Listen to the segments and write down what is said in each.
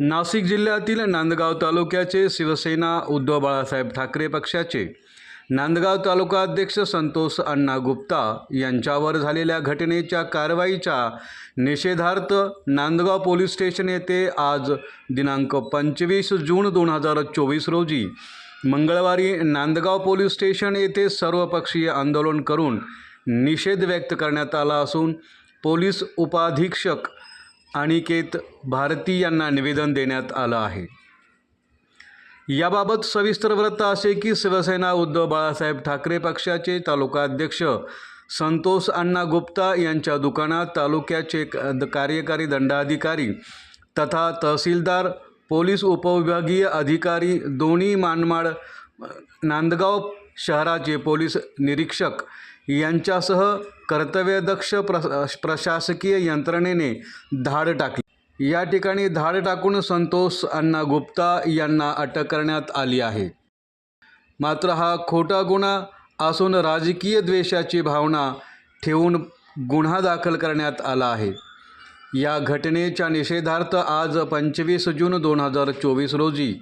नाशिक जिल्ह्यातील नांदगाव तालुक्याचे शिवसेना उद्धव बाळासाहेब ठाकरे पक्षाचे. नांदगाव तालुका अध्यक्ष संतोष अण्णा गुप्ता यांच्यावर झालेल्या घटनेच्या कारवाईच्या निषेधार्थ नांदगाव पोलीस स्टेशन येथे आज दिनांक पंचवीस जून दोन हजार चोवीस रोजी मंगळवारी नांदगाव पोलीस स्टेशन येथे सर्वपक्षीय आंदोलन करून निषेध व्यक्त करण्यात आला असून पोलीस उपाधीक्षक अनिकेत भारती यांना निवेदन देण्यात आलं आहे. याबाबत सविस्तर वृत्त असे की शिवसेना उद्धव बाळासाहेब ठाकरे पक्षाचे तालुका अध्यक्ष संतोष अण्णा गुप्ता यांच्या दुकानात तालुक्याचे कार्यकारी दंडाधिकारी तथा तहसीलदार पोलीस उपविभागीय अधिकारी दोन्ही मानमाड नांदगाव शहराचे पोलीस निरीक्षक यांच्यासह कर्तव्यदक्ष प्र प्रशासकीय यंत्रणेने धाड टाकली. या ठिकाणी धाड टाकून संतोष अण्णा गुप्ता यांना अटक करण्यात आली आहे. मात्र हा खोटा गुन्हा असून राजकीय द्वेषाची भावना ठेवून गुन्हा दाखल करण्यात आला आहे. या घटनेच्या निषेधार्थ आज पंचवीस जून दोन हजार चोवीस रोजी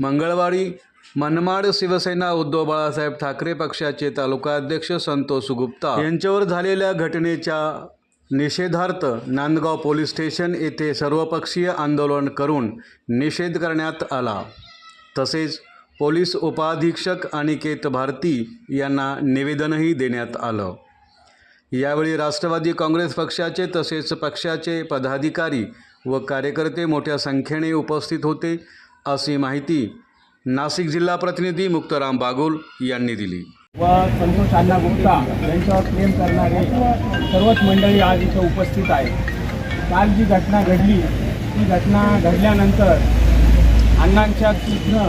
मंगळवारी मनमाड शिवसेना उद्धव बाळासाहेब ठाकरे पक्षाचे तालुका अध्यक्ष संतोष गुप्ता यांच्यावर झालेल्या घटनेच्या निषेधार्थ नांदगाव पोलीस स्टेशन येथे सर्वपक्षीय आंदोलन करून निषेध करण्यात आला. तसेच पोलीस उपाधीक्षक अनिकेत भारती यांना निवेदनही देण्यात आलं. यावेळी राष्ट्रवादी काँग्रेस पक्षाचे तसेच पक्षाचे पदाधिकारी व कार्यकर्ते मोठ्या संख्येने उपस्थित होते अशी माहिती नाशिक जिल्हा प्रतिनिधी मुक्ताराम बागुल यांनी दिली. व संतोष अण्णा गुप्ता यांच्यावर प्रेम करणारे सर्वच मंडळी आज इथं उपस्थित आहे काल जी घटना घडली ती घटना घडल्यानंतर अण्णांच्या तिथनं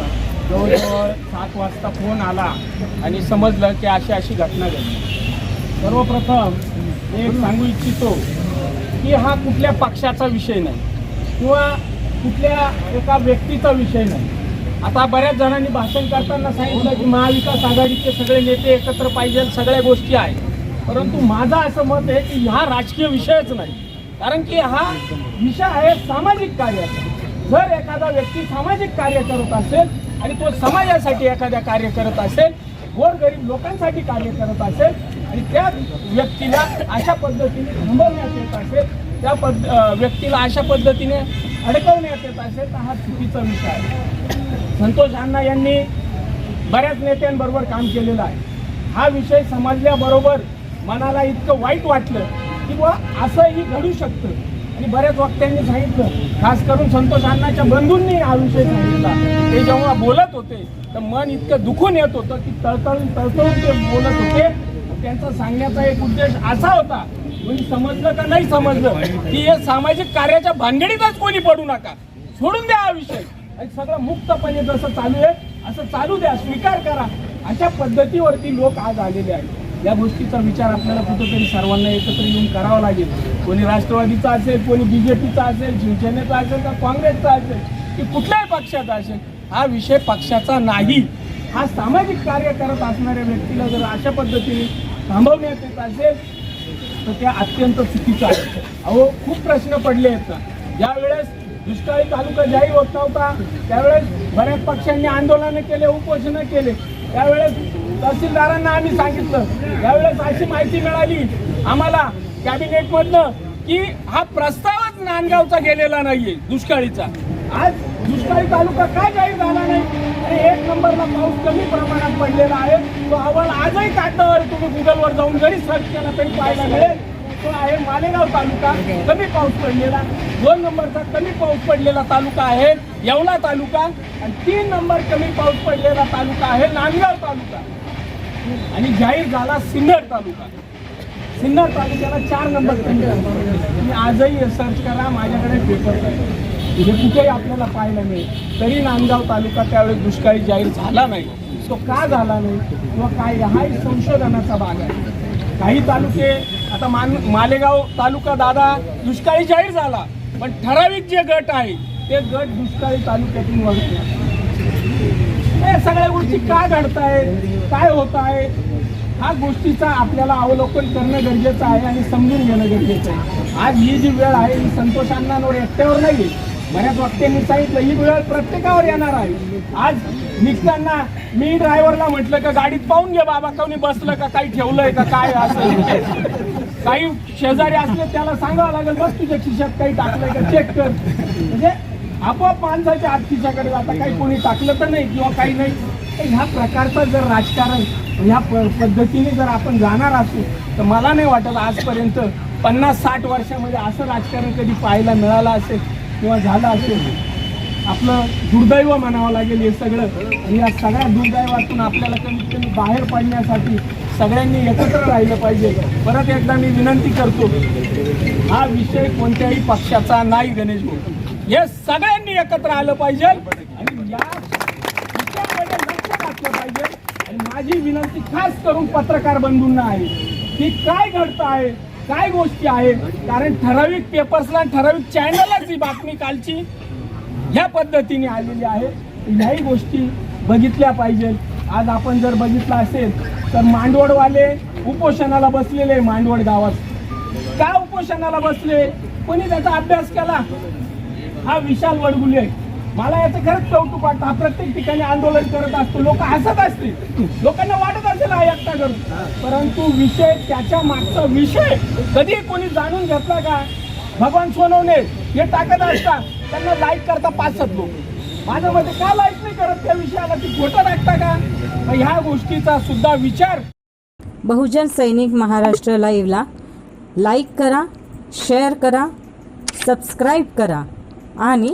जवळजवळ सात वाजता फोन आला आणि समजलं की अशी अशी घटना घडली. सर्वप्रथम मी एक सांगू इच्छितो की हा कुठल्या पक्षाचा विषय नाही किंवा कुठल्या एका व्यक्तीचा विषय नाही. आता बऱ्याच जणांनी भाषण करताना सांगितलं की महाविकास आघाडीचे सगळे नेते एकत्र पाहिजे सगळ्या गोष्टी आहेत. परंतु माझं असं मत आहे की हा राजकीय विषयच नाही. कारण की हा विषय आहे सामाजिक कार्याचा. जर एखादा व्यक्ती सामाजिक कार्य करत असेल आणि तो समाजासाठी एखाद्या कार्य करत असेल गोरगरीब लोकांसाठी कार्य करत असेल आणि त्या व्यक्तीला अशा पद्धतीने थांबवण्यात येत असेल त्या पद्ध व्यक्तीला अशा पद्धतीने अडकवण्यात येत असेल तर हा चुकीचा विषय आहे. संतोष अण्णा यांनी बऱ्याच नेत्यांबरोबर काम केलेलं आहे. हा विषय समजल्याबरोबर मनाला इतकं वाईट वाटलं की बा असंही घडू शकतं. आणि बऱ्याच वक्त्यांनी सांगितलं खास करून संतोष अण्णाच्या बंधूंनी हा विषय सांगितला. ते जेव्हा बोलत होते तर मन इतकं दुखून येत होतं की तळतळून तळतळून ते बोलत होते. त्यांचा सांगण्याचा एक उद्देश असा होता समजलं का नाही समजलं? की हे सामाजिक कार्याच्या भानगडीतच कोणी पडू नका. सोडून द्या हा विषय. सगळं मुक्तपणे जसं चालू आहे असं चालू द्या स्वीकार करा. अशा पद्धतीवरती लोक आज आलेले आहेत. या गोष्टीचा विचार आपल्याला कुठंतरी सर्वांना एकत्र येऊन करावा लागेल. कोणी राष्ट्रवादीचा असेल कोणी बीजेपीचा असेल शिवसेनेचा असेल का काँग्रेसचा असेल की कुठल्याही पक्षाचा असेल हा विषय पक्षाचा नाही. हा सामाजिक कार्य करत असणाऱ्या व्यक्तीला जर अशा पद्धतीने थांबवण्यात येत असेल तर त्या अत्यंत चुकीचं आहे अहो खूप प्रश्न पडले आहेत. ना ज्यावेळेस दुष्काळी तालुका जाहीर होत नव्हता त्यावेळेस बऱ्याच पक्षांनी आंदोलनं केले उपोषणं केले. त्यावेळेस तहसीलदारांना आम्ही सांगितलं त्यावेळेस अशी माहिती मिळाली आम्हाला कॅबिनेटमधनं की हा प्रस्तावच नांदगावचा गेलेला नाहीये दुष्काळीचा. आज दुष्काळी तालुका का जाहीर झाला नाही. आणि एक नंबरला पाऊस कमी प्रमाणात पडलेला आहे. तो अहवाल आजही कागदावर तुम्ही गुगलवर जाऊन जरी सर्च केला तरी पाहायला मिळेल. तो आहे मालेगाव तालुका. कमी पाऊस पडलेला. दोन नंबरचा कमी पाऊस पडलेला तालुका आहे येवला तालुका. आणि तीन नंबर कमी पाऊस पडलेला तालुका आहे नांदगाव तालुका. आणि जाहीर झाला सिन्नर तालुका. सिन्नर तालुक्याला चार नंबर कमी तुम्ही आजही सर्च करा. माझ्याकडे पेपर हे कुठेही आपल्याला पाहायला मिळेल. तरी नांदगाव तालुका त्यावेळेस दुष्काळी जाहीर झाला नाही. तो का झाला नाही? किंवा काय? हाही संशोधनाचा भाग आहे. काही तालुके आता मान मालेगाव तालुका दादा दुष्काळी जाहीर झाला. पण ठराविक जे गट आहे ते गट दुष्काळी तालुक्यातून वगळले सगळ्या गोष्टी का घडत आहेत काय होत आहे ह्या गोष्टीचा आपल्याला अवलोकन करणं गरजेचं आहे आणि समजून घेणं गरजेचं आहे. आज ही जी वेळ आहे ही संतोषांना एकट्यावर नाही बऱ्याच वक्त्यांनी सांगितलं ही वेळ प्रत्येकावर येणार आहे. आज निघताना मी ड्रायव्हरला म्हटलं का गाडीत पाहून घे बाबा कोणी बसलं का काही ठेवलंय का काय असं काही शेजारी असले त्याला सांगावं लागेल बस तुझ्या खिशात काही टाकलंय का चेक कर. म्हणजे आपोआप माणसाच्या आत खिशाकडे आता काही कोणी टाकलं तर नाही किंवा काही नाही. तर ह्या प्रकारचं जर राजकारण ह्या प- पद्धतीने जर आपण जाणार असू तर मला नाही वाटत आजपर्यंत पन्नास साठ वर्षामध्ये असं राजकारण कधी पाहायला मिळालं असेल. किंवा झालं असेल आपलं दुर्दैव म्हणावं लागेल हे सगळं. आणि या सगळ्या दुर्दैवातून आपल्याला कमीत कमी बाहेर पडण्यासाठी सगळ्यांनी एकत्र राहिलं पाहिजे. परत एकदा मी विनंती करतो हा विषय कोणत्याही पक्षाचा नाही गणेश भाऊ. हे सगळ्यांनी एकत्र आलं पाहिजे आणि या लक्ष घातलं पाहिजे. आणि माझी विनंती खास करून पत्रकार बंधूंना आहे की काय घडतं आहे काय गोष्टी आहेत कारण ठराविक पेपर्सला ठराविक चॅनलच ही बातमी कालची ह्या पद्धतीने आलेली आहे. ह्याही गोष्टी बघितल्या पाहिजेत. आज आपण जर बघितलं असेल तर मांडवडवाले उपोषणाला बसलेले मांडवड गावात. का उपोषणाला बसले? कोणी त्याचा अभ्यास केला? हा विशाल वडगुले. मला याचं खरंच कौतुक वाटतं. हा प्रत्येक ठिकाणी आंदोलन करत असतो. लोक हसत असतील. लोकांना वाटत असेल हा एकटा करून परंतु विषय त्याच्या मागचा विषय कधी कोणी जाणून घेतला का? भगवान सोनवणे हे टाकत असतात. त्यांना लाईक करता पाच सात लोक. माझ्या मते का लाईक नाही करत? त्या विषयाला ती खोटं टाकता का? मग ह्या गोष्टीचा सुद्धा विचार. बहुजन सैनिक महाराष्ट्र लाईव्हला लाईक करा शेअर करा सबस्क्राईब करा. आणि